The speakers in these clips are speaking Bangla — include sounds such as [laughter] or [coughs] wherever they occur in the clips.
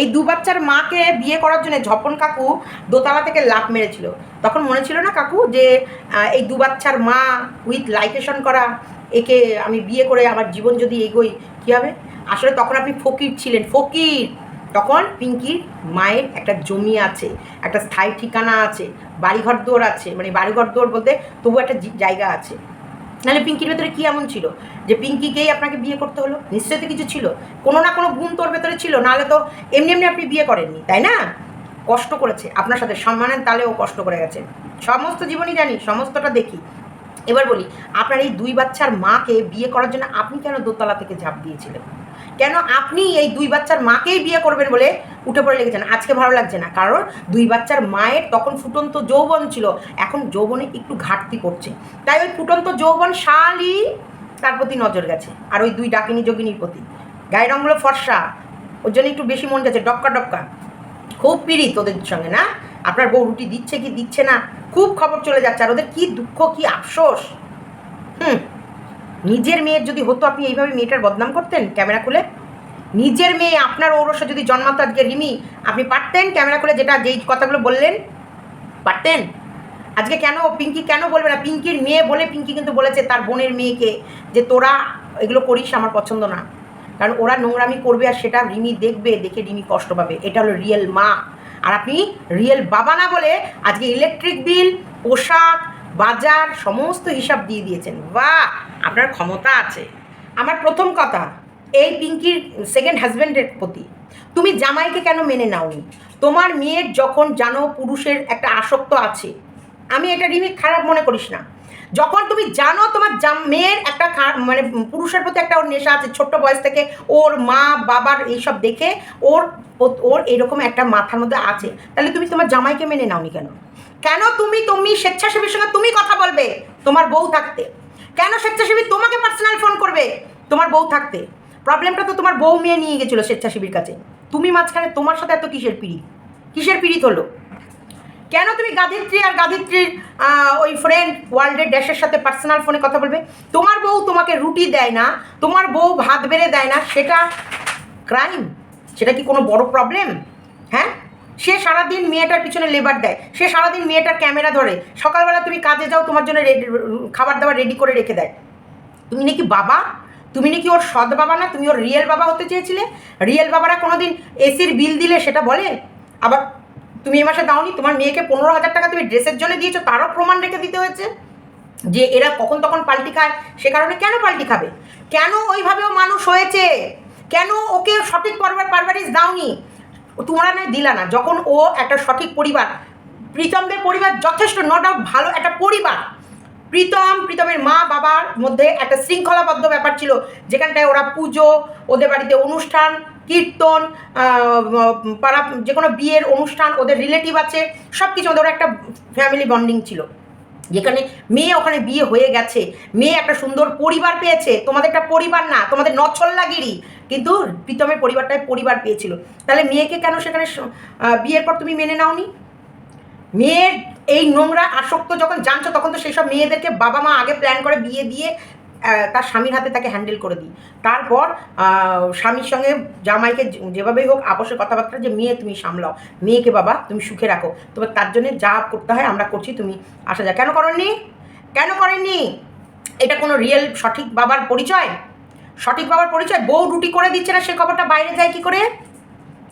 এই দু বাচ্চার মাকে বিয়ে করার জন্য ঝপন কাকু দোতলা থেকে লাভ মেরেছিল। তখন মনে ছিল না কাকু যে এই দু বাচ্চার মা উইথ লাইটেশন করা, একে আমি বিয়ে করে আমার জীবন যদি এগোই, কী হবে? আসলে তখন আপনি ফকির ছিলেন, ফকির! তখন পিঙ্কির মায়ের একটা জমি আছে, একটা স্থায়ী ঠিকানা আছে বাড়িঘর দোর আছে মানে বাড়িঘর দোর বলতে তবু একটা জায়গা আছে। নাহলে পিঙ্কির ভেতরে কি এমন ছিল? যে পিঙ্কিকেই আপনাকে বিয়ে করতে হলো? নিশ্চয়ই তো কিছু ছিল। কোনো না কোনো গুণ তোর ভেতরে ছিল, নাহলে তো এমনি এমনি আপনি বিয়ে করেননি, তাই না? কষ্ট করেছে, আপনার সাথে সম্মানের তালেও কষ্ট করে গেছে। সমস্ত জীবনই জানি, সমস্তটা দেখি। এবার বলি, আপনার এই দুই বাচ্চার মাকে বিয়ে করার জন্য আপনি কেন দোতলা থেকে ঝাঁপ দিয়েছিলেন? কেন আপনি এই দুই বাচ্চার মাকেই বিয়ে করবেন বলে উঠে পড়ে লেগেছেন? আজকে ভালো লাগছে না। কারণ দুই বাচ্চার মায়ের তখন ফুটন্ত যৌবন ছিল। এখন যৌবনে একটু ঘাটতি করছে। তাই ওই ফুটন্ত যৌবন শালি তার প্রতি নজর গেছে। আর ওই দুই ডাকিনী যোগিনীর প্রতি। গায়ের রঙগুলো ফর্সা। ওর জন্য একটু বেশি মন গেছে। ডক্কা ডক্কা খুব পিড়িত ওদের সঙ্গে, না? আপনার বউ রুটি দিচ্ছে কি দিচ্ছে না? খুব খবর চলে যাচ্ছে। আর ওদের কি দুঃখ, কি আফসোস? হুম। নিজের মেয়ের যদি হতো, আপনি এইভাবে মেয়েটার বদনাম করতেন ক্যামেরা খুলে? নিজের মেয়ে আপনার ঔরসে যদি জন্মাতো আজকে রিমি, আপনি পারতেন ক্যামেরা খুলে যেটা যেই কথাগুলো বললেন? পারতেন? আজকে কেন পিঙ্কি কেন বলবে না? পিঙ্কির মেয়ে বলে পিঙ্কি কিন্তু বলেছে তার বোনের মেয়েকে যে তোরা এগুলো করিস আমার পছন্দ না। কারণ ওরা নোংরামি করবে আর সেটা রিমি দেখবে, দেখে রিমি কষ্ট পাবে। এটা হলো রিয়েল মা। আর আপনি রিয়েল বাবা না বলে আজকে ইলেকট্রিক বিল পোশাক বাজার সমস্ত হিসাব দিয়ে দিয়েছেন। বাহ! আপনার ক্ষমতা আছে। আমার প্রথম কথা, এই পিঙ্কির সেকেন্ড হাজব্যান্ডের প্রতি, তুমি জামাইকে কেন মেনে নাওনি? তোমার মেয়ের যখন জানো পুরুষের একটা আসক্ত আছে, আমি এটা রিমি খারাপ মনে করিস না। যখন তুমি জানো তোমার মেয়ের একটা মানে পুরুষের প্রতি একটা ওর নেশা আছে, ছোট্ট বয়স থেকে ওর মা, বাবার এইসব দেখে ওর ওর এরকম একটা মাথার মধ্যে আছে, তাহলে তুমি তোমার জামাইকে মেনে নাওনি কেন? কেন তুমি তুমি স্বেচ্ছাসেবীর সঙ্গে তুমি কথা বলবে? তোমার বউ থাকতে। কেন স্বেচ্ছাসেবী তোমাকে পার্সোনাল ফোন করবে? তোমার বউ থাকতে। প্রবলেমটা তো তোমার বউ মেয়ে নিয়ে গেছিল স্বেচ্ছাসেবীর কাছে। তুমি মাঝখানে তোমার সাথে এত কিসের পিড়িত? কিসের পিড়িত হলো? কেন তুমি গাধিত্রী আর গাধিত্রীর ওই ফ্রেন্ড ওয়ার্ল্ডের ড্যাশের সাথে পার্সোনাল ফোনে কথা বলবে? তোমার বউ তোমাকে রুটি দেয় না, তোমার বউ ভাত বেড়ে দেয় না, সেটা ক্রাইম সেটা কি কোনো বড় প্রবলেম হ্যাঁ? সে সারাদিন মেয়েটার পিছনে লেবার দেয়। সে সারাদিন মেয়েটার ক্যামেরা ধরে। সকালবেলা তুমি কাজে যাও, তোমার জন্য খাবার দাবার রেডি করে রেখে দেয়। তুমি নাকি বাবা? তুমি নাকি ওর সৎ বাবা না? তুমি ওর রিয়েল বাবা হতে চেয়েছিলে? রিয়েল বাবারা কোনোদিন এসির বিল দিলে সেটা বলে? আবার তুমি এ মাসে দাওনি, তোমার মেয়েকে পনেরো হাজার টাকা তুমি ড্রেসের জন্য দিয়েছ, তারও প্রমাণ রেখে দিতে হয়েছে? যে এরা কখন তখন পাল্টি খায়, সে কারণে কেন পাল্টি খাবে? কেন ওইভাবেও মানুষ হয়েছে? কেন ওকে সঠিক পরিবার পারভারিশ দাওনি? তোমরা নয়, দিলা না। যখন ও একটা সঠিক পরিবার প্রীতমদের পরিবার যথেষ্ট ন ডাউট ভালো একটা পরিবার। প্রীতম, প্রীতমের মা বাবার মধ্যে একটা শৃঙ্খলাবদ্ধ ব্যাপার ছিল। যেখানটায় ওরা পুজো, ওদের বাড়িতে অনুষ্ঠান, কীর্তন পাড়া যে কোনো বিয়ের অনুষ্ঠান, ওদের রিলেটিভ আছে সব কিছু ওদের একটা ফ্যামিলি বন্ডিং ছিল। যেখানে মেয়ে ওখানে বিয়ে হয়ে গেছে। মেয়ে একটা সুন্দর পরিবার পেয়েছে। তোমাদের একটা পরিবার না, তোমাদের নছল্লাগিরি। কিন্তু প্রীতমের পরিবারটায় পরিবার পেয়েছিল। তাহলে মেয়েকে কেন সেখানে বিয়ের পর তুমি মেনে নাওনি? মেয়ের এই নোংরা আসক্ত যখন জানছো, তখন তো সেসব মেয়েদেরকে বাবা মা আগে প্ল্যান করে বিয়ে দিয়ে তার স্বামীর হাতে তাকে হ্যান্ডেল করে দিই। তারপর স্বামীর সঙ্গে জামাইকে যেভাবেই হোক আপোষের কথাবার্তা যে, মেয়ে, তুমি সামলাও। মেয়েকে বাবা, তুমি সুখে রাখো। তবে তার জন্য যা করতে হয় আমরা করছি, তুমি আসা যা কেন করেননি কেন করেননি? এটা কোনো রিয়েল সঠিক বাবার পরিচয়? সঠিক বাবার পরিচয়? বউ রুটি করে দিচ্ছে না, সে খবরটা বাইরে যায় কি করে?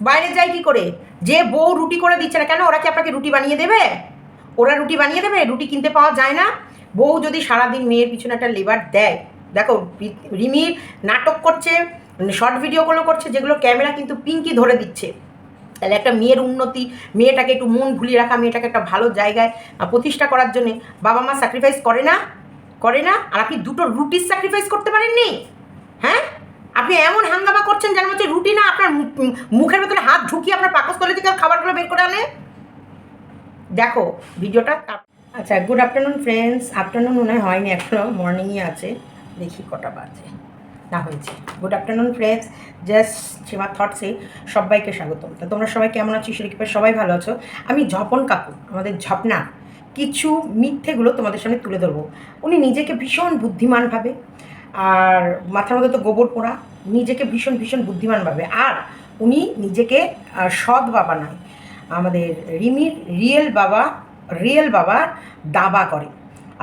বাইরে যায় কি করে? যে বউ রুটি করে দিচ্ছে না কেন, ওরা কি আপনাকে রুটি বানিয়ে দেবে? ওরা রুটি বানিয়ে দেবে? রুটি কিনতে পাওয়া যায় না। বউ যদি সারাদিন মেয়ের পিছনে একটা লেবার দেয়, দেখো রিমির নাটক করছে, শর্ট ভিডিওগুলো করছে, যেগুলো ক্যামেরা কিন্তু পিঙ্কি ধরে দিচ্ছে। তাহলে একটা মেয়ের উন্নতি, মেয়েটাকে একটু মন ভুলিয়ে রাখা, মেয়েটাকে একটা ভালো জায়গায় প্রতিষ্ঠা করার জন্যে বাবা মা স্যাক্রিফাইস করে না? করে না? আর আপনি দুটো রুটির স্যাক্রিফাইস করতে পারেননি? হ্যাঁ? আপনি এমন হাঙ্গামা করছেন যেন হচ্ছে রুটি না আপনার মুখের ভেতরে হাত ঢুকিয়ে আপনার পাকস্থলী থেকে খাবারগুলো বের করে আনে? দেখো, ভিডিওটা আচ্ছা গুড আফটারনুন ফ্রেন্ডস আফটারনুন মনে হয়নি এখনও মর্নিংই আছে। দেখি কটা বাজে। না, হয়েছে। Good afternoon friends just Seema থটসে সবাইকে স্বাগতম। তা তোমরা সবাই কেমন আছো? কৃপায় সবাই ভালো আছো। আমি ঝপন কাকু, আমাদের ঝপনা। কিছু মিথ্যেগুলো তোমাদের সামনে তুলে ধরবো। উনি নিজেকে ভীষণ বুদ্ধিমান ভাবে আর মাথার মধ্যে তো গোবর পোড়া, নিজেকে ভীষণ ভীষণ বুদ্ধিমান ভাবে। আর উনি নিজেকে সৎ বাবা নয়, আমাদের রিমির রিয়েল বাবা রিয়েল বাবা দাবা করে।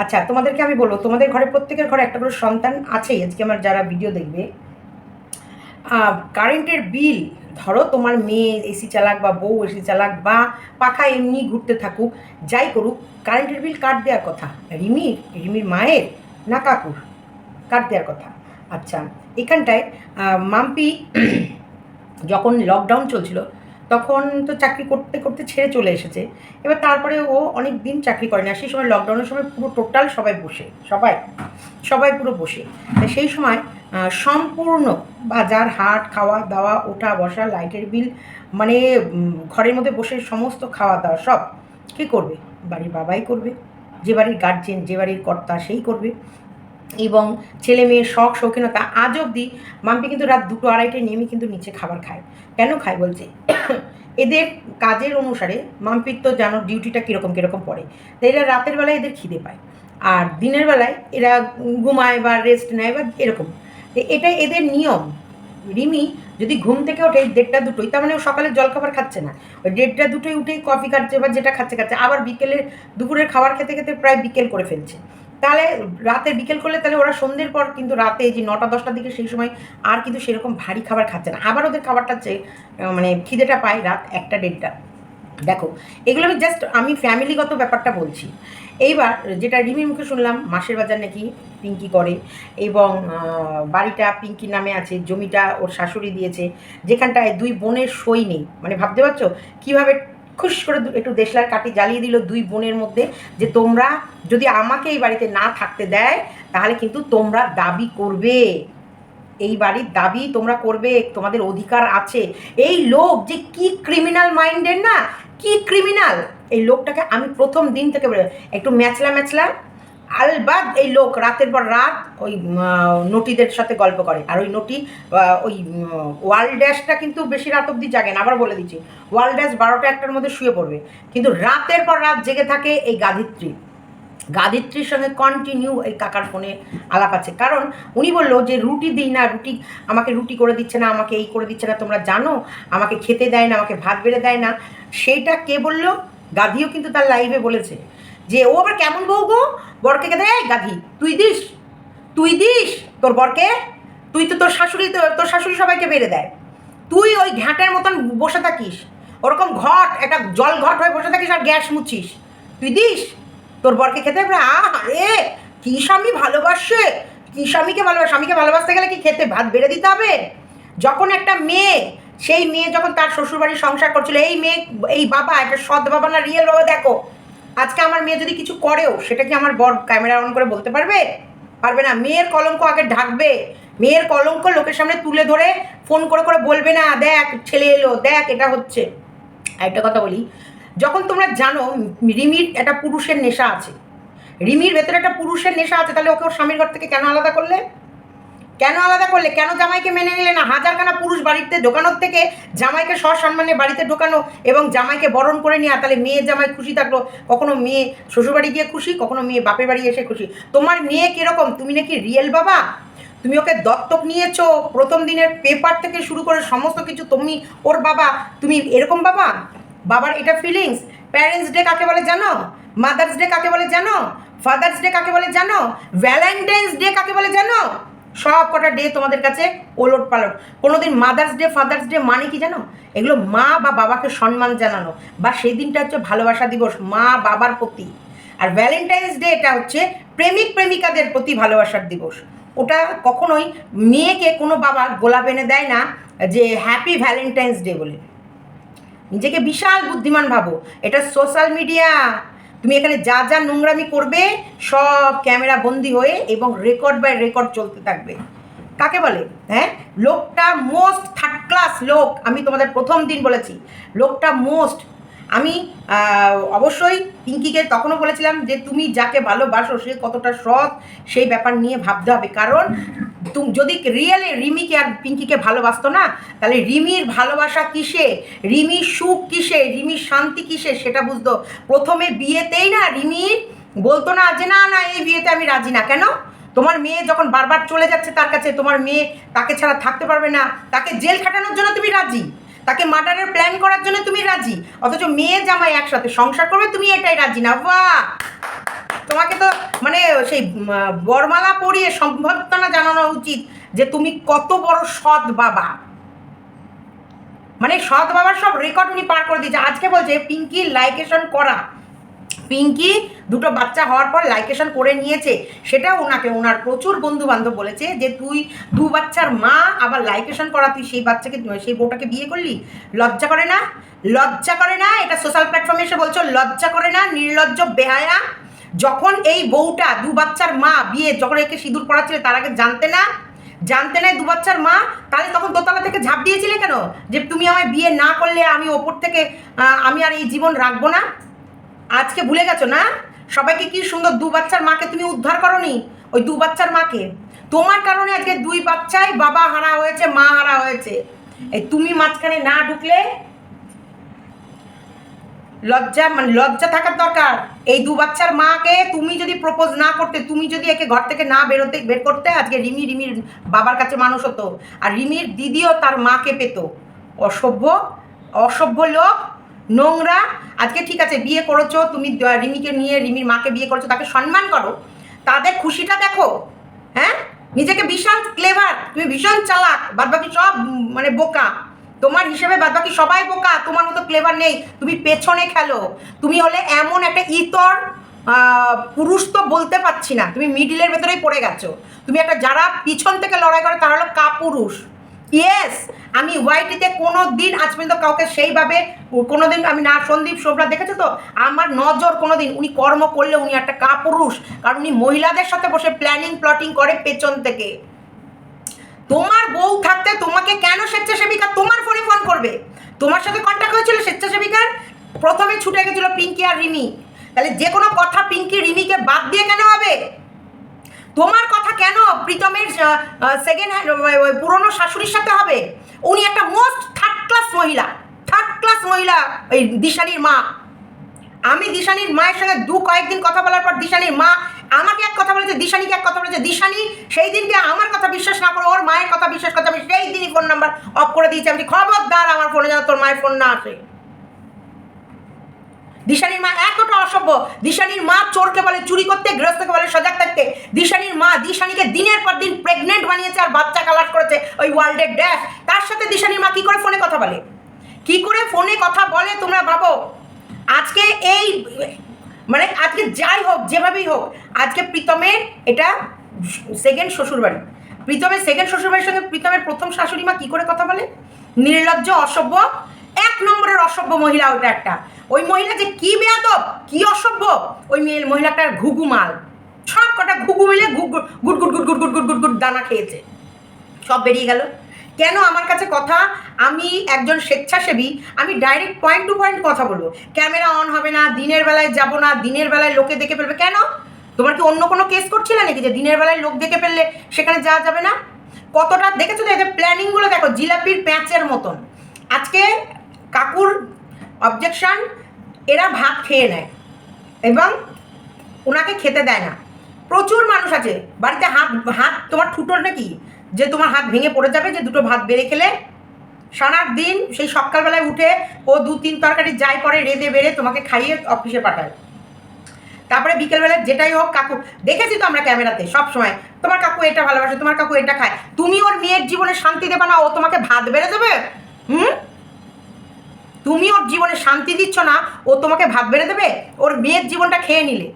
আচ্ছা তোমাদেরকে আমি বলব, তোমাদের ঘরে, প্রত্যেকের ঘরে একটা করে সন্তান আছেই। আজকে আমার যারা ভিডিও দেখবে কারেন্টের বিল ধরো তোমার মেয়ে এসি চালাক বা বউ এসি চালাক বা পাখা এমনি ঘুরতে থাকুক, যাই করুক কারেন্টের বিল কাট দেওয়ার কথা? রিমির রিমির মায়ের না কাকুর? কাট দেওয়ার কথা? আচ্ছা এখানটায় মাম্পি [clears throat] যখন লকডাউন চলছিল, তখন তো চাকরি করতে করতে ছেড়ে চলে এসেছে। এবার তারপরে ও অনেক দিন চাকরি করে না, সেই সময় লকডাউনের সময় পুরো টোটাল সবাই বসে, সবাই সবাই পুরো বসে। সেই সময় সম্পূর্ণ বাজার, হাট, খাওয়া দাওয়া, ওঠা, বসা, লাইটের বিল মানে ঘরের মধ্যে বসে সমস্ত খাওয়া দাওয়া সব কী করবে? বাড়ির বাবাই করবে। যে বাড়ির গার্জেন যে বাড়ির কর্তা, সেই করবে। এবং ছেলে মেয়ের শখ, শৌখিনতা আজ অবধি মাম্পি কিন্তু রাত দুটো আড়াইটায় নেমে কিন্তু নিচে খাবার খায়। কেন খায় বলছে? [coughs] এদের কাজের অনুসারে মাম্পির তো জানো ডিউটিটা কীরকম কীরকম পড়ে। তো এরা রাতের বেলায় এদের খিদে পায় আর দিনের বেলায় এরা ঘুমায় বা রেস্ট নেয় বা এরকম। এটা এদের নিয়ম। রিমি যদি ঘুম থেকে ওঠে দেড়টা দুটোই তার মানে ও সকালে জলখাবার খাচ্ছে না। ওই দেড়টা দুটোই উঠেই কফি খাচ্ছে বা যেটা খাচ্ছে খাচ্ছে। আবার বিকেলে দুপুরের খাবার খেতে খেতে প্রায় বিকেল করে ফেলছে। তাহলে রাতে বিকেল করলে তাহলে ওরা সন্ধ্যের পর কিন্তু রাতে যে নটা, দশটার দিকে সেই সময় আর কিন্তু সেরকম ভারী খাবার খাচ্ছে না। আবার ওদের খাবারটা চেয়ে মানে খিদেটা পায় রাত একটা, দেড়টা। দেখো, এগুলো আমি জাস্ট আমি ফ্যামিলিগত ব্যাপারটা বলছি। এইবার যেটা রিমির মুখে শুনলাম, মাসের বাজার নাকি পিঙ্কি করে এবং বাড়িটা পিঙ্কির নামে আছে, জমিটা ওর শাশুড়ি দিয়েছে, যেখানটায় দুই বোনের সই নেই। মানে ভাবতে পারছ? কীভাবে খুশ করে একটু দেশলার কাঠি জ্বালিয়ে দিল দুই বোনের মধ্যে যে তোমরা যদি আমাকে এই বাড়িতে না থাকতে দেয়, তাহলে কিন্তু তোমরা দাবি করবে। এই বাড়ির দাবি তোমরা করবে, তোমাদের অধিকার আছে। এই লোক যে কি ক্রিমিনাল মাইন্ডের না, কি ক্রিমিনাল এই লোকটাকে আমি প্রথম দিন থেকে একটু ম্যাচলা ম্যাচলা আলবাদ এই লোক রাতের পর রাত ওই নটিদের সাথে গল্প করে। আর ওই নটি ওই ওয়ার্ল্ড ড্যাশটা কিন্তু বেশি রাত অবধি জাগে না, আবার বলে দিচ্ছি। ওয়ার্ল্ড ড্যাশ বারোটা একটার মধ্যে শুয়ে পড়বে। কিন্তু রাতের পর রাত জেগে থাকে এই গাধিত্রী গাদিত্রীর সঙ্গে কন্টিনিউ এই কাকার ফোনে আলাপ আছে। কারণ উনি বলল যে, রুটি দিই না, রুটি, আমাকে রুটি করে দিচ্ছে না, আমাকে এই করে দিচ্ছে না, তোমরা জানো, আমাকে খেতে দেয় না, আমাকে ভাত বেড়ে দেয় না। সেইটা কে বলল? গাধিও কিন্তু তার লাইভে বলেছে। যে ও আবার কেমন বউ গো? বরকে কে দেয়? গাধি। তুই দিস। তুই দিস। তোর বরকে। তুই তো তোর শাশুড়ি তোর শাশুড়ি সবাইকে বেড়ে দেয়। তুই ওই ঘ্যাটের মতন বসে থাকিস। ওরকম ঘট, একটা জল ঘট হয়ে বসে থাকিস আর গ্যাস মুছিস। তুই দিস। তোর বরকে খেতে আরে কি স্বামী ভালোবাসে? কি স্বামীকে ভালোবাসে? স্বামীকে ভালোবাসতে গেলে কি খেতে ভাত বেড়ে দিতে হবে? যখন একটা মেয়ে, সেই মেয়ে যখন তার শ্বশুরবাড়ির সংসার করছিল, এই মেয়ে, এই বাবা, একটা সৎ বাবা না, রিয়েল বাবা, দেখো। আজকে আমার মেয়ে যদি কিছু করেও সেটা কি আমার বর ক্যামেরা অন করে বলতে পারবে? পারবে না। মেয়ের কলঙ্ক আগে ঢাকবে। মেয়ের কলঙ্ক লোকের সামনে তুলে ধরে ফোন করে করে বলবে না, দেখ, ছেলে এলো, দেখ, এটা হচ্ছে। একটা কথা বলি, যখন তোমরা জানো রিমির একটা পুরুষের নেশা আছে, রিমির ভেতরে একটা পুরুষের নেশা আছে, তাহলে ওকে ওর স্বামীর ঘর থেকে কেন আলাদা করলে? কেন আলাদা করলে? কেন জামাইকে মেনে নিলে না? হাজারখানা পুরুষ বাড়িতে ঢোকানোর থেকে জামাইকে সসম্মানে বাড়িতে ঢোকানো এবং জামাইকে বরণ করে নেওয়া, তাহলে মেয়ে জামাই খুশি থাকল? কখনো মেয়ে শ্বশুরবাড়ি গিয়ে খুশি, কখনো মেয়ে বাপের বাড়ি এসে খুশি? তোমার মেয়ে কীরকম? তুমি নাকি রিয়েল বাবা? তুমি ওকে দত্তক নিয়েছো, প্রথম দিনের পেপার থেকে শুরু করে সমস্ত কিছু তুমি ওর বাবা। তুমি এরকম বাবা? বাবার এটা ফিলিংস প্যারেন্টস ডে কাকে বলে জানো? মাদার্স ডে কাকে বলে জানো? ফাদার্স ডে কাকে বলে জানো? ভ্যালেন্টাইন্স ডে কাকে বলে জানো? সব কটা ডে তোমাদের কাছে ওলট পালট। কোনোদিন মাদার্স ডে ফাদার্স ডে মানে কি জানো? এগুলো মা বা বাবাকে সম্মান জানানো। বা সেই দিনটা হচ্ছে ভালোবাসা দিবস, মা বাবার প্রতি। আর ভ্যালেন্টাইন্স ডে এটা হচ্ছে প্রেমিক প্রেমিকাদের প্রতি ভালোবাসার দিবস। ওটা কখনোই মেয়েকে কোনো বাবা গোলাপ এনে দেয় না যে হ্যাপি ভ্যালেন্টাইন্স ডে বলে। নিজেকে বিশাল বুদ্ধিমান ভাবো। এটা সোশ্যাল মিডিয়া তুমি এখানে যা যা নোংরামি করবে, সব ক্যামেরা বন্দি হয়ে এবং রেকর্ড বাই রেকর্ড চলতে থাকবে। কাকে বলে? হ্যাঁ? লোকটা মোস্ট থার্ড ক্লাস লোক, আমি তোমাদের প্রথম দিন বলেছি। লোকটা মোস্ট আমি অবশ্যই পিঙ্কিকে তখনও বলেছিলাম যে তুমি যাকে ভালোবাসো সে কতটা সৎ, সেই ব্যাপার নিয়ে ভাবতে হবে। কারণ তুমি, যদি রিয়েলে রিমিকে আর পিঙ্কিকে ভালোবাসতো না, তাহলে রিমির ভালোবাসা কিসে? রিমির সুখ কিসে? রিমির শান্তি কিসে? সেটা বুঝতো। প্রথমে বিয়েতেই না রিমির বলতো না যে, না না, এই বিয়েতে আমি রাজি না। কেন? তোমার মেয়ে যখন বারবার চলে যাচ্ছে তার কাছে, তোমার মেয়ে তাকে ছাড়া থাকতে পারবে না। তাকে জেল খাটানোর জন্য তুমি রাজি? তাকে মার্ডারের প্ল্যান করার জন্য তুমি রাজি? অথচ মেয়ে জামাই একসাথে সংসার করবে, তুমি এটাই রাজি না। বাহ! তোমাকে তো মানে সেই বরমালা পরিয়ে সম্ভাবনা জানানো উচিত যে তুমি কত বড় সৎ বাবা। মানে সৎ বাবার সব রেকর্ড উনি পার করে দিয়েছে। আজকে বলছে পিঙ্কি লাইকেশন করা। পিঙ্কি দুটো বাচ্চা হওয়ার পর লাইকেশন করে নিয়েছে। সেটা ওনাকে, ওনার প্রচুর বন্ধু বান্ধব বলেছে যে তুই দু বাচ্চার মা, আবার লাইকেশন করা তুই সেই বাচ্চাকে, সেই বউটাকে বিয়ে করলি? লজ্জা করে না? লজ্জা করে না? এটা সোশ্যাল প্ল্যাটফর্মে এসে বলছো, লজ্জা করে না? নির্লজ্জ, বেহায়া? যখন এই বউটা দু বাচ্চার মা বিয়ে, যখন একে সিঁদুর পড়াচ্ছিলে তার আগে জানতে না? জানতে নাই দু বাচ্চার মা? তাহলে তখন দোতলা থেকে ঝাঁপ দিয়েছিলে কেন? যে তুমি আমায় বিয়ে না করলে আমি ওপর থেকে আমি আর এই জীবন রাখব না? আজকে ভুলে গেছো না? সবাইকে কি সুন্দর দু বাচ্চার মাকে তুমি উদ্ধার করনি? ওই দু বাচ্চার মাকে? তোমার কারণে আজকে দুই বাচ্চাই বাবা হারা হয়েছে, মা হারা হয়েছে। এই তুমি মাঝখানে না ঢুকলে লজ্জা মানে লজ্জা থাকার দরকার। এই দু বাচ্চার মাকে তুমি যদি প্রপোজ না করতে, তুমি যদি একে ঘর থেকে না বেরোতে, বের করতে, আজকে রিমি, রিমির বাবার কাছে মানুষ হতো। আর রিমির দিদিও তার মাকে পেত। অসভ্য অসভ্য লোক নোংরা, আজকে ঠিক আছে, বিয়ে করেছ, তুমি রিমিকে নিয়ে, রিমির মাকে বিয়ে করেছ, তাকে সম্মান করো। তাদের খুশিটা দেখো হ্যাঁ? নিজেকে ভীষণ ক্লেভার তুমি ভীষণ চালাক, বাদবাকি সব মানে বোকা। তোমার হিসেবে বাদবাকি সবাই বোকা, তোমার মতো ক্লেভার নেই, তুমি পেছনে খেলো। তুমি হলে এমন একটা ইতর পুরুষ তো বলতে পারছি না, তুমি মিডিলের ভেতরেই পড়ে গেছো। তুমি একটা যারা পিছন থেকে লড়াই করে, তারা হলো কাপুরুষ। ইয়েস আমি ওয়াইটিতে কোনো দিন আজ পর্যন্ত কাউকে সেইভাবে কোনো দিন আমি না, সন্দীপ শোভরা দেখেছ তো? আমার নজর কোনো দিন উনি কর্ম করলে উনি একটা কাপুরুষ, কারণ উনি মহিলাদের সাথে বসে প্ল্যানিং প্লটিং করে পেছন থেকে। তোমার বউ থাকতে তোমাকে কেন স্বেচ্ছাসেবিকা? তোমার ফোনে ফোন করবে। তোমার সাথে কন্ট্যাক্ট হয়েছিল স্বেচ্ছাসেবিকার? প্রথমে ছুটে গেছিল পিঙ্কি আর রিমি। তাহলে যে কোনো কথা পিঙ্কি রিমিকে বাদ দিয়ে কেন হবে? তোমার কথা কেন প্রীতমের সেকেন্ড হ্যান্ড পুরনো শাশুড়ির সাথে হবে? উনি একটা মোস্ট থার্ড ক্লাস মহিলা। থার্ড ক্লাস মহিলা, ওই দিশানির মা। আমি দিশানির মায়ের সঙ্গে দু কয়েকদিন কথা বলার পর দিশানির মা আমাকে এক কথা বলেছে, দিশানিকে এক কথা বলেছে, দিশানি, সেই দিনকে আমার কথা বিশ্বাস না করে ওর মায়ের কথা বিশ্বাস করতে আমি সেই দিনই ফোন নাম্বার অফ করে দিয়েছি। আমি খবরদার, আমার ফোনে যেন তোর মায়ের ফোন না আসে। দিশানির মা এতটা অসভ্য। দিশানির মা চোরকে বলে, চুরি করতে, গৃহস্থকে বলে, সজাগ থাকতে। দিশানির মা দিশানিকে দিনের পর দিন প্রেগনেন্ট বানিয়েছে আর বাচ্চা কালার করেছে ওই ওয়ার্ল্ডের ড্যাশ তার সাথে দিশানির মা কি করে ফোনে কথা বলে? কি করে ফোনে কথা বলে তোমরা ভাবো? আজকে এই মানে আজকে যাই হোক, যেভাবেই হোক, আজকে প্রীতমের এটা সেকেন্ড শ্বশুরবাড়ি। প্রীতমের সেকেন্ড শ্বশুরবাড়ির সঙ্গে প্রীতমের প্রথম শাশুড়ি মা কী করে কথা বলে? নির্লজ্জ, অসভ্য এক নম্বরের অসভ্য মহিলা ওটা একটা ওই মহিলা যে কি বেয়াদব, কি অসভ্য। ওই মেয়ে, মহিলাটার ঘুঘু মাল। সব কটা ঘুঘু মিলে ঘুঘু, গুট গুট গুট গুট গুট গুট গুট দানা খেয়েছে। সব বেরিয়ে গেল। কেন আমার কাছে কথা? আমি একজন স্বেচ্ছাসেবী, আমি ডাইরেক্ট পয়েন্ট টু পয়েন্ট কথা বলব। ক্যামেরা অন হবে না, দিনের বেলায় যাব না, দিনের বেলায় লোকে দেখে ফেলবে। কেন? তোমার কি অন্য কোনো কেস করছিলে নাকি যে দিনের বেলায় লোক দেখে ফেললে সেখানে যাওয়া যাবে না? কতটা, দেখেছ তো এদের প্ল্যানিংগুলো দেখো, জিলাপির প্যাঁচের মতন। আজকে কাকুর অবজেকশন এরা ভাত খেয়ে নেয় এবং ওনাকে খেতে দেয় না। প্রচুর মানুষ আছে, বাড়িতে হাত হাত তোমার ঠুটোর নাকি? যে তোমার হাত ভেঙে পড়ে যাবে, যে দুটো ভাত বেড়ে খেলে। সারা দিন সেই সকালবেলায় উঠে ও দু তিন তরকারি যাই পরে রেঁধে বেড়ে তোমাকে খাইয়ে অফিসে পাঠায়। তারপরে বিকেলবেলা যেটাই হোক কাকু, দেখেছি তো আমরা ক্যামেরাতে সব সময়, তোমার কাকু এটা ভালোবাসে, তোমার কাকু এটা খায়। তুমি ওর মেয়ের জীবনে শান্তি দেবে না, ও তোমাকে ভাত বেড়ে দেবে? হুম? তুমি ওর জীবনে শান্তি দিচ্ছ না, ও তোমাকে ভাত বেড়ে দেবে? ওর মেয়ের জীবনটা খেয়ে নিলে।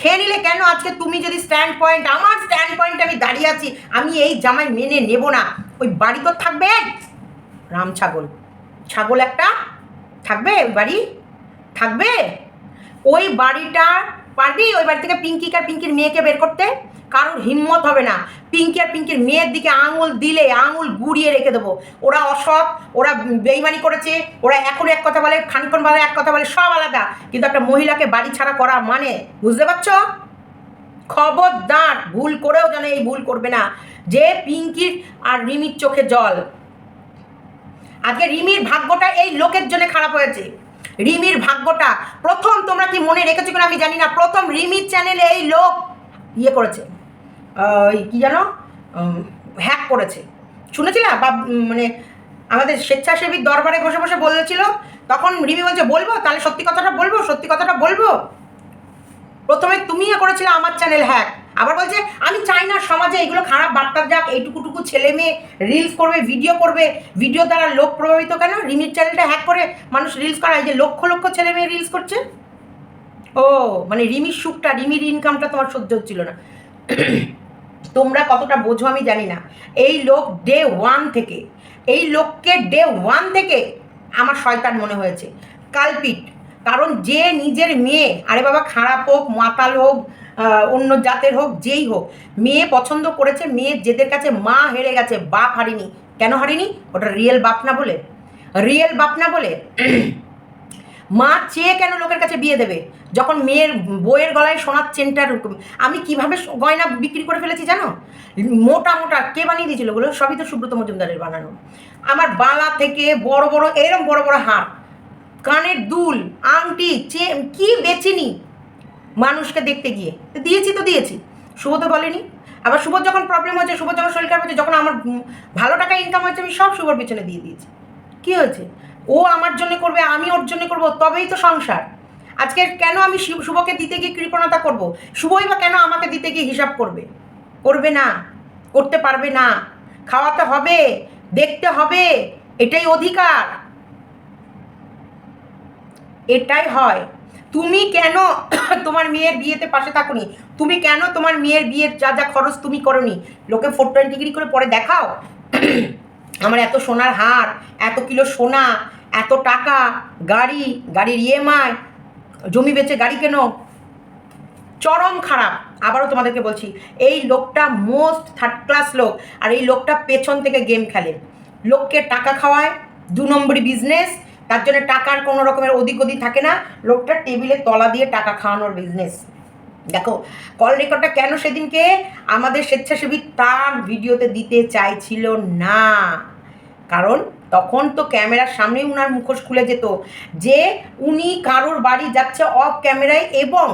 খেয়ে নিলে কেন আজকে তুমি যদি স্ট্যান্ড পয়েন্ট আমার স্ট্যান্ড পয়েন্ট আমি দাঁড়িয়ে আছি, আমি এই জামাই মেনে নেব না। ওই বাড়ি তো থাকবে? রাম ছাগল। ছাগল একটা থাকবে ওই বাড়ি? থাকবে? ওই বাড়িটা পারবি? ওই বাড়ি থেকে পিঙ্কি আর পিঙ্কির মেয়েকে বের করতে? কারোর হিম্মত হবে না। পিঙ্কি আর পিঙ্কির মেয়ের দিকে আঙুল দিলে আঙুল গুড়িয়ে রেখে দেবো। ওরা অসৎ, ওরা বেইমানি করেছে, ওরা এখন এক কথা বলে খানিক্ষণ বলে এক কথা বলে, সব আলাদা। কিন্তু একটা মহিলাকে বাড়ি ছাড়া করা মানে বুঝতে পারছ? খবরদার, ভুল করেও যেন এই ভুল করবে না। যে পিঙ্কির আর রিমির চোখে জল। আজকে রিমির ভাগ্যটা এই লোকের জন্য খারাপ হয়েছে। রিমির ভাগ্যটা, প্রথম তোমরা কি মনে রেখেছো কিনা আমি জানি না। প্রথম রিমির চ্যানেলে এই লোক ইয়ে করেছে। ওই কি জানো হ্যাক করেছে। শুনেছিলে? বা মানে আমাদের স্বেচ্ছাসেবীর দরবারে বসে বসে বলেছিল, তখন রিমি বলছে, বলব? তাহলে সত্যি কথাটা বলব? সত্যি কথাটা বলব? প্রথমে তুমিও করেছিলে, আমার চ্যানেল হ্যাক আবার বলছে, আমি চাই না সমাজে এগুলো খারাপ বার্তা যাক, এইটুকুটুকু ছেলে মেয়ে রিলস করবে ভিডিও করবে ভিডিও দ্বারা লোক প্রভাবিত কেন? রিমির চ্যানেলটা হ্যাক করে মানুষ রিলস করা, এই যে লক্ষ লক্ষ ছেলে মেয়ে রিলস করছে? ও মানে রিমির সুখটা, রিমির ইনকামটা তোমার সহ্য হচ্ছিল না। তোমরা কতটা বোঝো আমি জানি না। এই লোক ডে ওয়ান থেকে, এই লোককে ডে ওয়ান থেকে আমার শয়তান মনে হয়েছে। কালপিট, কারণ যে নিজের মেয়ে, আরে বাবা খারাপ হোক, মাতাল হোক অন্য জাতের হোক, যেই হোক, মেয়ে পছন্দ করেছে, মেয়ে যেদের কাছে মা হেরে গেছে, বাপ হারিনি। কেন হারিনি? ওটা রিয়েল বাপ না বলে। রিয়েল বাপ না বলে মা চেয়ে কেন লোকের কাছে বিয়ে দেবে? যখন মেয়ের বইয়ের গলায় সোনার চেনটার আমি কীভাবে গয়না বিক্রি করে ফেলেছি জানো? মোটা মোটা, কে বানিয়ে দিয়েছিল ওগুলো সবই তো সুব্রত মজুমদারের বানানো। আমার বালা থেকে বড় বড়, এরম বড় বড় হার, কানের দুল, আংটি, চেন, কি বেচিনি? মানুষকে দেখতে গিয়ে। দিয়েছি তো দিয়েছি। শুভ তো বলেনি। আবার শুভ যখন প্রবলেম হয়েছে শুভ যখন শরীর খারাপ হয়েছে, যখন আমার ভালো টাকা ইনকাম হয়েছে, আমি সব শুভর পিছনে দিয়ে দিয়েছি। কি হয়েছে? ও আমার জন্য করবে, আমি ওর জন্য করব, তবেই তো সংসার। আজকে কেন আমি শুভকে দিতে গিয়ে কৃপণতা করব? শুভই বা কেন আমাকে দিতে গিয়ে হিসাব করবে? করবে না, করতে পারবে না। খাওয়াতে হবে, দেখতে হবে, এটাই অধিকার। এটাই হয়। তুমি কেন [coughs] তোমার মেয়ের বিয়েতে পাশে থাকুনি? তুমি কেন তোমার মেয়ের বিয়ের যা যা খরচ তুমি করনি? লোকে ফোর টোয়েন্টি ডিগ্রি করে পরে দেখাও। [coughs] আমার এত সোনার হার, এত কিলো সোনা এত টাকা, গাড়ি, গাড়ির ইএমআই জমি বেচে গাড়ি কেন? চরম খারাপ। আবারও তোমাদেরকে বলছি, এই লোকটা মোস্ট থার্ড ক্লাস লোক, আর এই লোকটা পেছন থেকে গেম খেলে। লোককে টাকা খাওয়ায়, দু নম্বরই বিজনেস তার জন্য টাকার কোনো রকমের অধিক অধিক থাকে না। লোকটা টেবিলে তলা দিয়ে টাকা খাওয়ানোর বিজনেস দেখো কল রেকর্ডটা কেন সেদিনকে আমাদের স্বেচ্ছাসেবী তার ভিডিওতে দিতে চাইছিল না। কারণ তখন তো ক্যামেরার সামনেই উনার মুখোশ খুলে যেত যে উনি কারোর বাড়ি যাচ্ছে অফ ক্যামেরায় এবং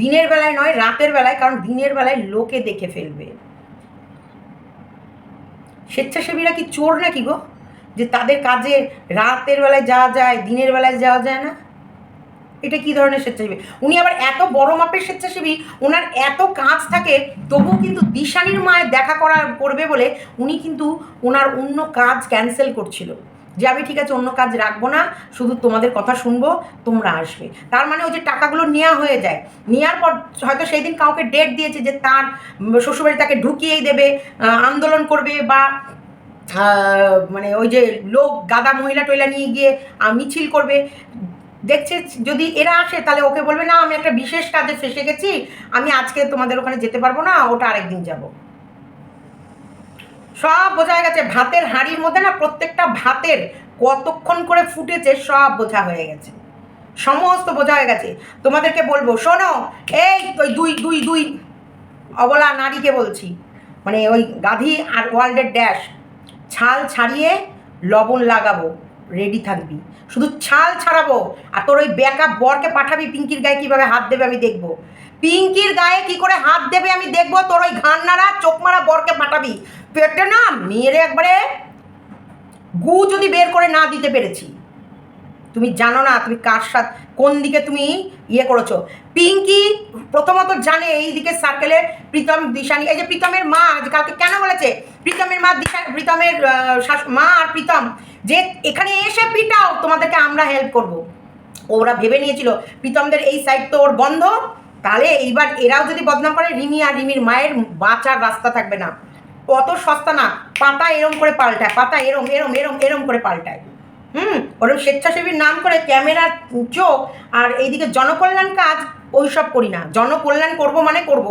দিনের বেলায় নয়, রাতের বেলায়, কারণ দিনের বেলায় লোকে দেখে ফেলবে। স্বেচ্ছাসেবীরা কি চোর নাকি গো? যে তাদের কাজে রাতের বেলায় যাওয়া যায়, দিনের বেলায় যাওয়া যায় না? এটা কি ধরনের স্বেচ্ছাসেবী? উনি আবার এত বড় মাপের স্বেচ্ছাসেবী, ওনার এত কাজ থাকে, তবুও কিন্তু দিশানির মায়ের দেখা করার করবে বলে উনি কিন্তু ওনার অন্য কাজ ক্যান্সেল করছিল। যে আমি ঠিক আছে, অন্য কাজ রাখব না, শুধু তোমাদের কথা শুনব, তোমরা আসবে। তার মানে ওই যে টাকাগুলো নেওয়া হয়ে যায়। নেওয়ার পর হয়তো সেই দিন কাউকে ডেট দিয়েছে যে তার শ্বশুরবাড়ি তাকে ঢুকিয়েই দেবে আন্দোলন করবে বা মানে ওই যে লোক গাদা মহিলা টয়লা নিয়ে গিয়ে মিছিল করবে। দেখছে, যদি এরা আসে, তাহলে ওকে বলবে, না, আমি একটা বিশেষ কাজে ফেসে গেছি, আমি আজকে তোমাদের ওখানে যেতে পারব না, ওটা আরেকদিন যাব। সব বোঝা হয়ে গেছে, ভাতের হাঁড়ির মধ্যে না প্রত্যেকটা ভাতের কতক্ষণ করে ফুটেছে, সব বোঝা হয়ে গেছে। সমস্ত বোঝা হয়ে গেছে। তোমাদেরকে বলব, শোনো, এই ওই দুই দুই দুই অবলা নারীকে বলছি মানে ওই গাধি আর ওয়ার্ল্ডের ড্যাশ, ছাল ছাড়িয়ে লবণ লাগাবো। রেডি থাকবি। শুধু ছাল ছাড়াবো আর তোর ওই ব্যাকআপ বরকে পাঠাবি পিঙ্কির গায়ে কীভাবে হাত দেবে আমি দেখব। পিঙ্কির গায়ে কি করে হাত দেবে আমি দেখব, তোর ওই ঘান চোখ মারা বরকে পাঠাবি। পেটে না মেরে একবারে গু যদি বের করে না দিতে পেরেছি। তুমি জানো না তুমি কার সাথে, কোন দিকে তুমি ইয়ে করেছ। পিঙ্কি প্রথমত জানে এই দিকে সার্কেলে প্রীতম, দিশানি, এই যে প্রীতমের মা আজ কালকে কেন বলেছে? প্রীতমের মা, দিশা, প্রীতমের মা আর প্রীতম। যে এখানে এসে পিটাও, তোমাদেরকে আমরা হেল্প করব। ওরা ভেবে নিয়েছিল, প্রীতমদের এই সাইড তো ওর বন্ধ, তাহলে এইবার এরাও যদি বদনাম করে, রিমি আর রিমির মায়ের বাঁচার রাস্তা থাকবে না। অত সস্তা না, পাতা এরম করে পাল্টায়, পাতা এরম এরম এরম এরম করে পাল্টায়। হুম ওরকম স্বেচ্ছাসেবীর নাম করে ক্যামেরার চোখ আর এইদিকে জনকল্যাণ কাজ ওইসব করি না। জনকল্যাণ করব মানে করব।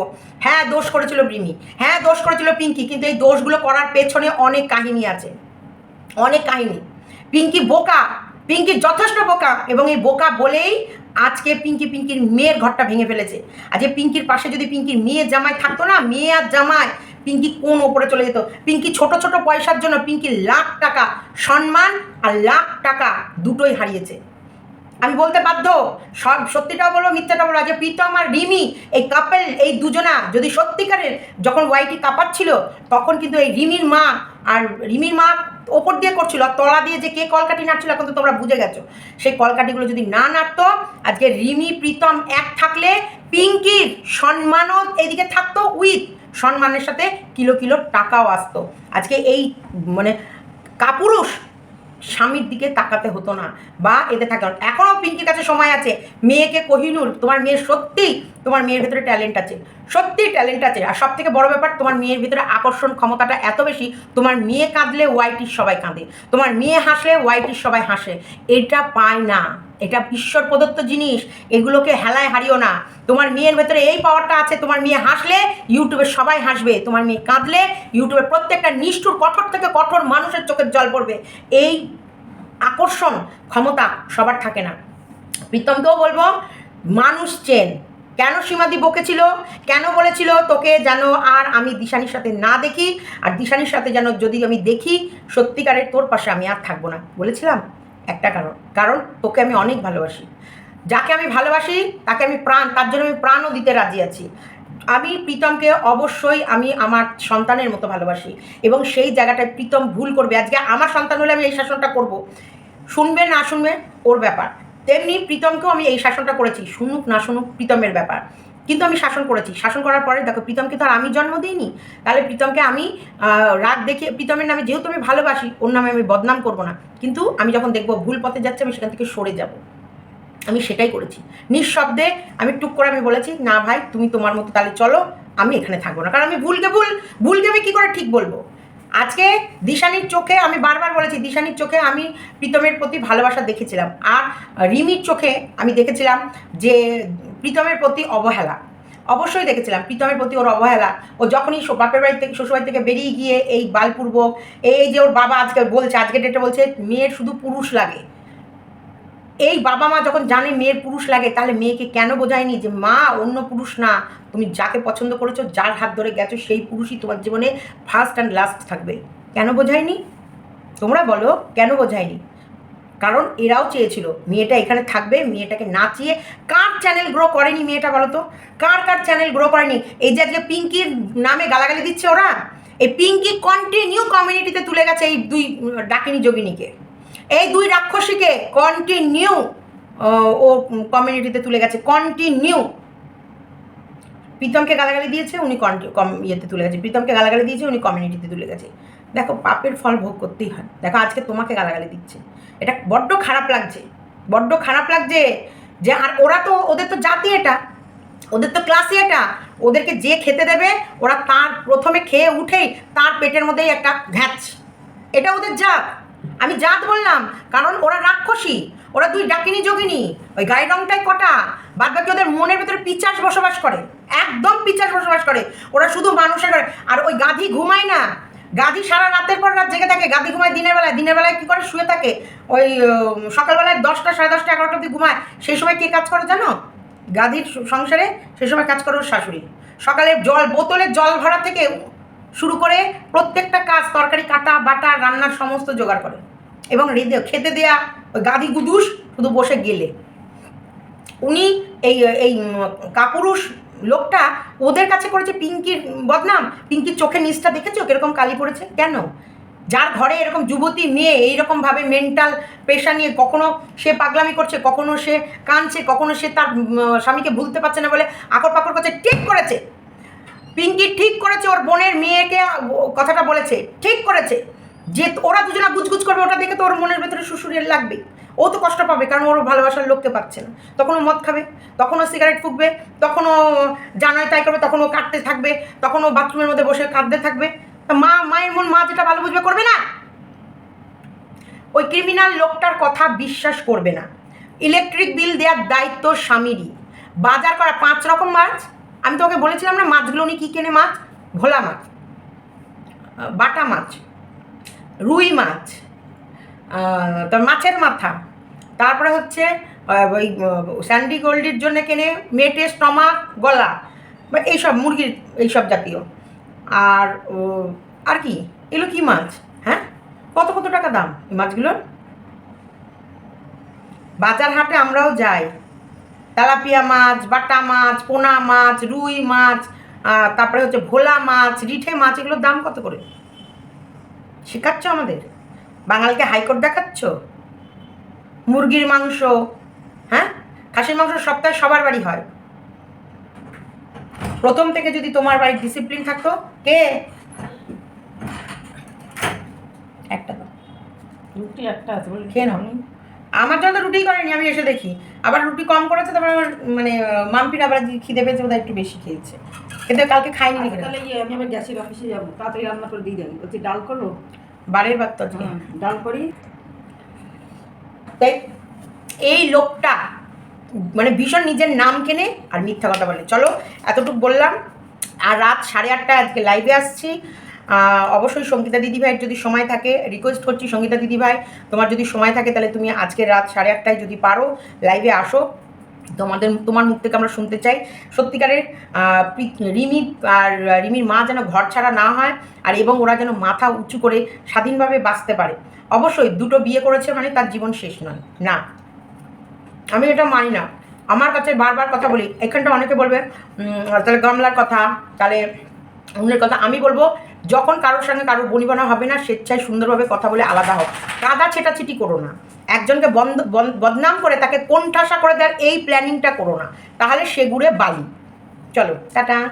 হ্যাঁ দোষ করেছিল রিমি হ্যাঁ দোষ করেছিল পিঙ্কি, কিন্তু এই দোষগুলো করার পেছনে অনেক কাহিনী আছে। অনেক কাহিনী। পিঙ্কি বোকা, পিঙ্কি যথেষ্ট বোকা এবং এই বোকা বলেই আজকে পিঙ্কি পিঙ্কির মেয়ের ঘরটা ভেঙে ফেলেছে। আজকে পিঙ্কির পাশে যদি পিঙ্কির মেয়ে জামাই থাকতো না, মেয়ে আর জামাই, পিঙ্কি কোন ওপরে চলে যেত? পিঙ্কি ছোট ছোট পয়সার জন্য পিঙ্কি লাখ টাকা সম্মান আর লাখ টাকা দুটোই হারিয়েছে। আমি বলতে বাধ্য, সব সত্যিটাও বলো, মিথ্যাটাও বলো যে প্রীতম আর রিমি, এই কাপেল এই দুজনা যদি সত্যিকারের যখন ওয়াইটি কাপাচ্ছিল, তখন কিন্তু এই রিমির মা আর রিমির মা ওপর দিয়ে করছিল আর তলা দিয়ে যে কে কলকাটি নাড়ছিল এখন তো তোমরা বুঝে গেছো। সেই কলকাটিগুলো যদি না নাড়তো, আজকে রিমি, প্রীতম এক থাকলে পিঙ্কির সম্মানও এদিকে থাকতো উইথ সম্মানের সাথে কিলো কিলো টাকাও আসতো। আজকে এই মানে কাপুরুষ স্বামীর দিকে তাকাতে হতো না বা এতে থাকতো না। এখনও পিঙ্কির কাছে সময় আছে। মেয়েকে কহিনুর, তোমার মেয়ে সত্যি তোমার মেয়ের ভিতরে ট্যালেন্ট আছে। সত্যি ট্যালেন্ট আছে। আর সব থেকে বড় ব্যাপার, তোমার মেয়ের ভিতরে আকর্ষণ ক্ষমতাটা এত বেশি, তোমার মেয়ে কাঁদলে ওয়াইটির সবাই কাঁদে। তোমার মেয়ে হাসলে ওয়াইটির সবাই হাসে। এটা পায় না। এটা ঈশ্বর প্রদত্ত জিনিস। এগুলোকে হেলায় হারিও না। তোমার মেয়ের ভেতরে এই পাওয়ারটা আছে, তোমার মেয়ে হাসলে ইউটিউবে সবাই হাসবে। তোমার মেয়ে কাঁদলে ইউটিউবে প্রত্যেকটা নিষ্ঠুর, কঠোর থেকে কঠোর মানুষের চোখের জল পড়বে। এই আকর্ষণ ক্ষমতা সবার থাকে না। প্রীতমকেও বলব, মানুষ চেন। কেন সীমাদি বকেছিল? কেন বলেছিল? তোকে যেন আর আমি দিশানির সাথে না দেখি, আর দিশানির সাথে যেন যদি আমি দেখি, সত্যিকারের তোর পাশে আমি আর থাকব না। বলেছিলাম? একটা কারণ। কারণ তোকে আমি অনেক ভালোবাসি। যাকে আমি ভালোবাসি, তাকে আমি প্রাণ, তার জন্য আমি প্রাণও দিতে রাজি আছি। আমি প্রীতমকে অবশ্যই আমি আমার সন্তানের মতো ভালোবাসি এবং সেই জায়গাটায় প্রীতম ভুল করবে। আজকে আমার সন্তান হলে আমি এই শাসনটা করব। শুনবে না শুনবে? ওর ব্যাপার। তেমনি প্রীতমকেও আমি এই শাসনটা করেছি, শুনুক না শুনুক প্রীতমের ব্যাপার। কিন্তু আমি শাসন করেছি। শাসন করার পরে দেখো প্রীতমকে তো আর আমি জন্ম দিইনি। তাহলে প্রীতমকে আমি রাগ দেখে প্রীতমের নামে যেহেতু আমি ভালোবাসি, ওর নামে আমি বদনাম করব না। কিন্তু আমি যখন দেখব ভুল পথে যাচ্ছে, আমি সেখান থেকে সরে যাব। আমি সেটাই করেছি। নিঃশব্দে আমি টুক করে আমি বলেছি, না ভাই, তুমি তোমার মতো, তাহলে চলো, আমি এখানে থাকব না। কারণ আমি ভুলকে ভুল, ভুলকে আমি কী করে ঠিক বলব? আজকে দিশানির চোখে আমি বারবার বলেছি, দিশানির চোখে আমি প্রীতমের প্রতি ভালোবাসা দেখেছিলাম। আর রিমির চোখে আমি দেখেছিলাম যে প্রীতমের প্রতি অবহেলা। অবশ্যই দেখেছিলাম প্রীতমের প্রতি ওর অবহেলা। ও যখনই বাপের বাড়ি থেকে শ্বশুরবাড়ি থেকে বেরিয়ে গিয়ে এই বালপূর্বক এই যে ওর বাবা আজকে বলছে, আজকে ডেটে বলছে, মেয়ের শুধু পুরুষ লাগে। এই বাবা মা যখন জানে মেয়ের পুরুষ লাগে, তাহলে মেয়েকে কেন বোঝায়নি যে মা অন্য পুরুষ না? তুমি যাকে পছন্দ করেছ, যার হাত ধরে গেছো, সেই পুরুষই তোমার জীবনে ফার্স্ট অ্যান্ড লাস্ট থাকবে। কেন বোঝায়নি? তোমরা বলো, কেন বোঝায়নি? কারণ এরাও চেয়েছিল, মেয়েটা এখানে থাকবে, মেয়েটাকে নাচিয়ে কার চ্যানেল গ্রো করেনি মেয়েটা বলো তো? কার কার চ্যানেল গ্রো করেনি? এই যে আজকে পিঙ্কির নামে গালাগালি দিচ্ছে ওরা, এই পিঙ্কি কন্টিনিউ কমিউনিটিতে তুলে গেছে এই দুই ডাকিনী যোগিনীকে। এই দুই রাক্ষসীকে কন্টিনিউ ও কমিউনিটিতে তুলে গেছে কন্টিনিউ প্রীতমকে গালাগালি দিয়েছে, উনি কম ইয়েতে তুলে গেছে। প্রীতমকে গালাগালি দিয়েছে, উনি কমিউনিটিতে তুলে গেছে। দেখো, পাপের ফল ভোগ করতেই হয়। দেখো, আজকে তোমাকে গালাগালি দিচ্ছে। এটা বড্ড খারাপ লাগছে। বড্ড খারাপ লাগছে যে, আর ওরা তো, ওদের তো জাতি এটা। ওদের তো ক্লাসই এটা। ওদেরকে যে খেতে দেবে, ওরা তার প্রথমে খেয়ে উঠেই তার পেটের মধ্যেই একটা ঘ্যাচ। এটা ওদের জাত। আমি জাত বললাম, কারণ ওরা রাক্ষসী, ওরা দুই ডাকিনী যোগিনী, ওই গায়ের রংটাই কটা বাদ বাকি ওদের মনের ভেতরে পিচাস বসবাস করে, একদম পিচাস বসবাস করে, ওরা শুধু মানুষের করে আর ওই গাধি ঘুমায় না, গাধি সারা রাতের পর রাত জেগে থাকে, গাধি ঘুমায় দিনের বেলায় দিনের বেলায় কী করে শুয়ে থাকে, ওই সকালবেলায় দশটা সাড়ে দশটা এগারোটা অব্দি ঘুমায়, সেই সময় কে কাজ করে জানো? গাধির সংসারে সেই সময় কাজ করে ওর শাশুড়ি। সকালে জল, বোতলে জল ভরা থেকে শুরু করে প্রত্যেকটা কাজ, তরকারি, কাটা, বাটা, রান্নার সমস্ত জোগাড় করে। এবং রেদে খেতে দেয়া ওই গাদি গুদুস শুধু বসে গেলে। উনি এই এই কাপুরুষ লোকটা ওদের কাছে করেছে পিঙ্কির বদনাম। পিঙ্কির চোখের নিচটা দেখেছ? কীরকম কালি পড়েছে? কেন? যার ঘরে এরকম যুবতী মেয়ে এইরকমভাবে মেন্টাল পেশা নিয়ে কখনো সে পাগলামি করছে, কখনো সে কাঁদছে, কখনো সে তার স্বামীকে ভুলতে পারছে না বলে আকর পাকর করছে, ঠিক করেছে। পিঙ্কি ঠিক করেছে, ওর বোনের মেয়েকে কথাটা বলেছে, ঠিক করেছে। যে ওরা দুজনা গুজগুজ করবে, ওটা দেখে তো ওর মনের ভেতরে শ্বশুরের লাগবে। ও তো কষ্ট পাবে, কারণ ওর ভালোবাসার লোককে পাচ্ছে না। তখন ও মদ খাবে, তখন ও সিগারেট ফুঁকবে, তখন ও জানায় তাই করবে, তখন ও কাটতে থাকবে, তখন ও বাথরুমের মধ্যে বসে কাঁদতে থাকবে। মা, মায়ের মন, মা যেটা ভালো বুঝবে করবে না? ওই ক্রিমিনাল লোকটার কথা বিশ্বাস করবে না। ইলেকট্রিক বিল দেওয়ার দায়িত্ব স্বামীরই। বাজার করা পাঁচ রকম মাছ, আমি তোকে বলেছিলাম না মাছগুলো উনি কী কেনে মাছ? ভোলা মাছ। বাটা মাছ। রুই মাছ তার মাছের মাথা। তারপরে হচ্ছে ওই স্যান্ডি গোল্ডের জন্য কেনে মেটে, স্টমাক, গলা, বা এইসব, মুরগির এইসব জাতীয়। আর আর কি? এগুলো কি মাছ? হ্যাঁ? কত কত টাকা দাম এই মাছগুলোর? বাজার হাটে আমরাও যাই। তেলাপিয়া মাছ, বাটা মাছ, পোনা মাছ, রুই মাছ তারপরে হচ্ছে ভোলা মাছ, রিঠে মাছ, এগুলোর দাম কত করে? শেখাচ্ছ আমাদের? বাঙালকে হাইকোর্ট দেখাচ্ছ? মুরগির মাংস হ্যাঁ? খাসির মাংস সপ্তাহে সবার বাড়ি হয়। প্রথম থেকে যদি তোমার বাড়ির ডিসিপ্লিন থাকতো কে? একটা রুটি একটা আছে বলে খেয়ে নাও। আমার জন্য রুটি করেনি আমি এসে দেখি। আবার রুটি কম করেছে তারপর মানে আহ, মাম্পির আবার খিদে পেয়েছে বোধহয় একটু বেশি খেয়েছে। কিন্তু কালকে খাইনি আচ্ছা, নাকি তাহলে ইয়ে আমি আবার গ্যাসের অফিসে যাব। তাড়াতাড়ি রান্না করে দিয়ে যাবি। বলছি ডাল করো? বাড়ির বাদ তো আজকে। হ্যাঁ ডাল করি। তাই এই লোকটা মানে ভীষণ নিজের নাম কেনে আর মিথ্যা কথা বলে। চলো এতটুকু বললাম। আর রাত সাড়ে আটটায় আজকে লাইভে আসছি। অবশ্যই সঙ্গীতা দিদিভাইয়ের যদি সময় থাকে রিকোয়েস্ট করছি সঙ্গীতা দিদিভাই তোমার যদি সময় থাকে তাহলে তুমি আজকে রাত সাড়ে আটটায় যদি পারো লাইভে আসো। তোমাদের, তোমার মুখ থেকে আমরা শুনতে চাই। সত্যিকারের রিমি আর রিমির মা যেন ঘর ছাড়া না হয় আর এবং ওরা যেন মাথা উঁচু করে স্বাধীনভাবে বাঁচতে পারে। অবশ্যই দুটো বিয়ে করেছে মানে তার জীবন শেষ নয়। না। আমি এটা মানি না। আমার কাছে বারবার কথা বলি। এখানটা অনেকে বলবে তাহলে গামলার কথা, তাহলে অন্যের কথা। আমি বলব যখন কারোর সঙ্গে কারোর বনিবনা হবে না, স্বেচ্ছায় সুন্দরভাবে কথা বলে আলাদা হোক কাদা ছেটাছিটি করো না। একজনকে বন্ধ বন- বদনাম করে তাকে কোন ঠাসা করে দেওয়ার এই প্ল্যানিংটা করো না। তাহলে সে গুড়ে বালি। চলো, টাটা।